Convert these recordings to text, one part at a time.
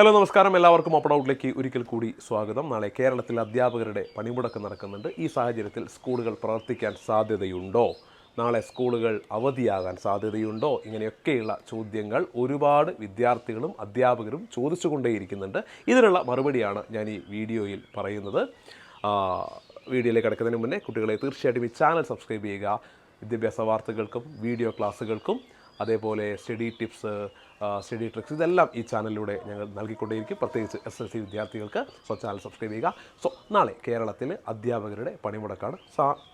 Hello നമസ്കാരം. എല്ലാവർക്കും open ഔട്ടിലേക്ക് ഒരിക്കൽ കൂടി സ്വാഗതം. നാളെ കേരളത്തിൽ അധ്യാപകരുടെ പണിമുടക്ക് നടക്കുന്നുണ്ട്. ഈ സാഹചര്യത്തിൽ സ്കൂളുകൾ പ്രവർത്തിക്കാൻ സാധ്യതയുണ്ടോ? നാളെ സ്കൂളുകൾ അവധിയാകാൻ സാധ്യതയുണ്ടോ? ഇങ്ങനെയൊക്കെയുള്ള ചോദ്യങ്ങൾ ഒരുപാട് വിദ്യാർത്ഥികളും അധ്യാപകരും ചോദിച്ചുകൊണ്ടേയിരിക്കുന്നുണ്ട്. ഇതിനുള്ള മറുപടിയാണ് ഞാൻ ഈ വീഡിയോയിൽ പറയുന്നത്. വീഡിയോയിലേക്ക് കിടക്കുന്നതിന് മുന്നേ കുട്ടികളെ തീർച്ചയായിട്ടും ഈ ചാനൽ സബ്സ്ക്രൈബ് ചെയ്യുക. വിദ്യാഭ്യാസ വാർത്തകൾക്കും വീഡിയോ ക്ലാസ്സുകൾക്കും അതേപോലെ സ്റ്റഡി ടിപ്സ് സ്റ്റഡി ട്രിക്സ് ഇതെല്ലാം ഈ ചാനലിലൂടെ ഞങ്ങൾ നൽകിക്കൊണ്ടേയിരിക്കും. പ്രത്യേകിച്ച് എസ് എൽ സി വിദ്യാർത്ഥികൾക്ക് സോ ചാനൽ സബ്സ്ക്രൈബ് ചെയ്യുക. സോ നാളെ കേരളത്തിൽ അധ്യാപകരുടെ പണിമുടക്കാണ്.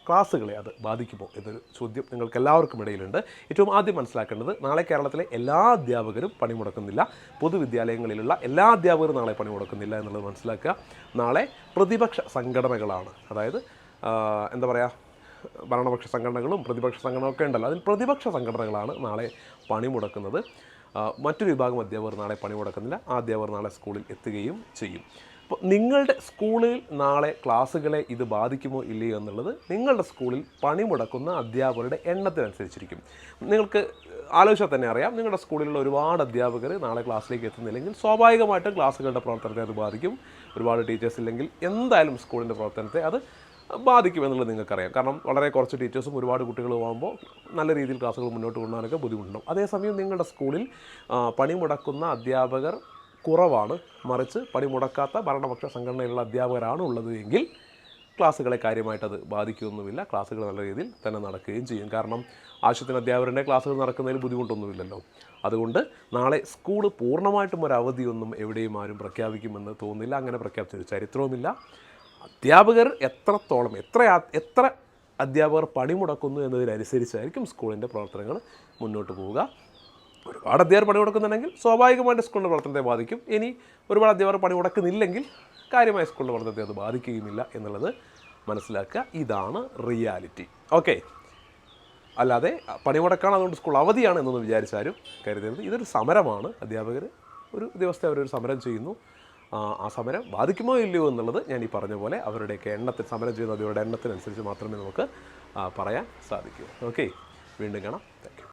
ക്ലാസ്സുകളെ അത് ബാധിക്കുമോ എന്നൊരു ചോദ്യം നിങ്ങൾക്ക് എല്ലാവർക്കും ഇടയിലുണ്ട്. ഏറ്റവും ആദ്യം മനസ്സിലാക്കേണ്ടത് നാളെ കേരളത്തിലെ എല്ലാ അധ്യാപകരും പണിമുടക്കുന്നില്ല. പൊതുവിദ്യാലയങ്ങളിലുള്ള എല്ലാ അധ്യാപകരും നാളെ പണിമുടക്കുന്നില്ല എന്നുള്ളത് മനസ്സിലാക്കുക. നാളെ പ്രതിപക്ഷ സംഘടനകളാണ്. അതായത് എന്താ പറയുക ഭരണപക്ഷ സംഘടനകളും പ്രതിപക്ഷ സംഘടനകളൊക്കെ ഉണ്ടല്ലോ. അതിൽ പ്രതിപക്ഷ സംഘടനകളാണ് നാളെ പണിമുടക്കുന്നത്. മുടക്കുന്നത് മറ്റൊരു വിഭാഗം അധ്യാപകർ നാളെ പണിമുടക്കുന്നില്ല. ആ അധ്യാപകർ നാളെ സ്കൂളിൽ എത്തുകയും ചെയ്യും. അപ്പോൾ നിങ്ങളുടെ സ്കൂളിൽ നാളെ ക്ലാസ്സുകളെ ഇത് ബാധിക്കുമോ ഇല്ലയോ എന്നുള്ളത് നിങ്ങളുടെ സ്കൂളിൽ പണിമുടക്കുന്ന അധ്യാപകരുടെ എണ്ണത്തിനനുസരിച്ചിരിക്കും. നിങ്ങൾക്ക് ആലോചിച്ചാൽ തന്നെ അറിയാം നിങ്ങളുടെ സ്കൂളിലുള്ള ഒരുപാട് അധ്യാപകർ നാളെ ക്ലാസ്സിലേക്ക് എത്തുന്നില്ലെങ്കിൽ സ്വാഭാവികമായിട്ടും ക്ലാസ്സുകളുടെ പ്രവർത്തനത്തെ അത് ബാധിക്കും. ഒരുപാട് ടീച്ചേഴ്സ് ഇല്ലെങ്കിൽ എന്തായാലും സ്കൂളിന്റെ പ്രവർത്തനത്തെ അത് ബാധിക്കുമെന്നുള്ളത് നിങ്ങൾക്കറിയാം. കാരണം വളരെ കുറച്ച് ടീച്ചേഴ്സും ഒരുപാട് കുട്ടികളുമാകുമ്പോൾ നല്ല രീതിയിൽ ക്ലാസ്സുകൾ മുന്നോട്ട് കൊണ്ടുപോകാനൊക്കെ ബുദ്ധിമുട്ടുണ്ടാകും അതേസമയം നിങ്ങളുടെ സ്കൂളിൽ പണിമുടക്കുന്ന അധ്യാപകർ കുറവാണ്. മറിച്ച് പണിമുടക്കാത്ത ഭരണപക്ഷ സംഘടനയിലുള്ള അധ്യാപകരാണ് ഉള്ളത് എങ്കിൽ ക്ലാസ്സുകളെ കാര്യമായിട്ട് അത് ബാധിക്കുകയൊന്നുമില്ല ക്ലാസ്സുകൾ നല്ല രീതിയിൽ തന്നെ നടക്കുകയും ചെയ്യും. കാരണം ആവശ്യത്തിന് അധ്യാപകരുടെ ക്ലാസ്സുകൾ നടക്കുന്നതിൽ ബുദ്ധിമുട്ടൊന്നുമില്ലല്ലോ. അതുകൊണ്ട് നാളെ സ്കൂൾ പൂർണമായിട്ടും ഒരു അവധിയൊന്നും എവിടെയും ആരും പ്രഖ്യാപിക്കുമെന്ന് തോന്നുന്നില്ല. അങ്ങനെ പ്രഖ്യാപിച്ചൊരു ചരിത്രവുമില്ല. അധ്യാപകർ എത്രത്തോളം എത്ര എത്ര അധ്യാപകർ പണിമുടക്കുന്നു എന്നതിനനുസരിച്ചായിരിക്കും സ്കൂളിന്റെ പ്രവർത്തനങ്ങൾ മുന്നോട്ട് പോവുക. ഒരുപാട് അധ്യാപകർ പണി പണിമുടക്കുന്നുണ്ടെങ്കിൽ സ്വാഭാവികമായിട്ട് സ്കൂളിന്റെ പ്രവർത്തനത്തെ ബാധിക്കും. ഇനി ഒരുപാട് അധ്യാപകർ പണി പണിമുടക്കുന്നില്ലെങ്കിൽ കാര്യമായ സ്കൂളിന്റെ പ്രവർത്തനത്തെ അത് ബാധിക്കുകയുമില്ല എന്നുള്ളത് മനസ്സിലാക്കുക. ഇതാണ് റിയാലിറ്റി. ഓക്കെ. അല്ലാതെ പണിമുടക്കാണ് അതുകൊണ്ട് സ്കൂൾ അവധിയാണ് എന്നൊന്ന് വിചാരിച്ചാലും കരുതരുത്. ഇതൊരു സമരമാണ്. അധ്യാപകർ ഒരു ദിവസത്തെ അവരൊരു സമരം ചെയ്യുന്നു. ആ, സമരം ബാധിക്കുമോ ഇല്ലയോ എന്നുള്ളത് ഞാൻ ഈ പറഞ്ഞ പോലെ അവരുടെയൊക്കെ എണ്ണത്തിൽ സമരം ചെയ്യുന്ന അവരുടെ എണ്ണത്തിനനുസരിച്ച് മാത്രമേ നമുക്ക് പറയാൻ സാധിക്കൂ. ഓക്കെ വീണ്ടും കാണാം. താങ്ക്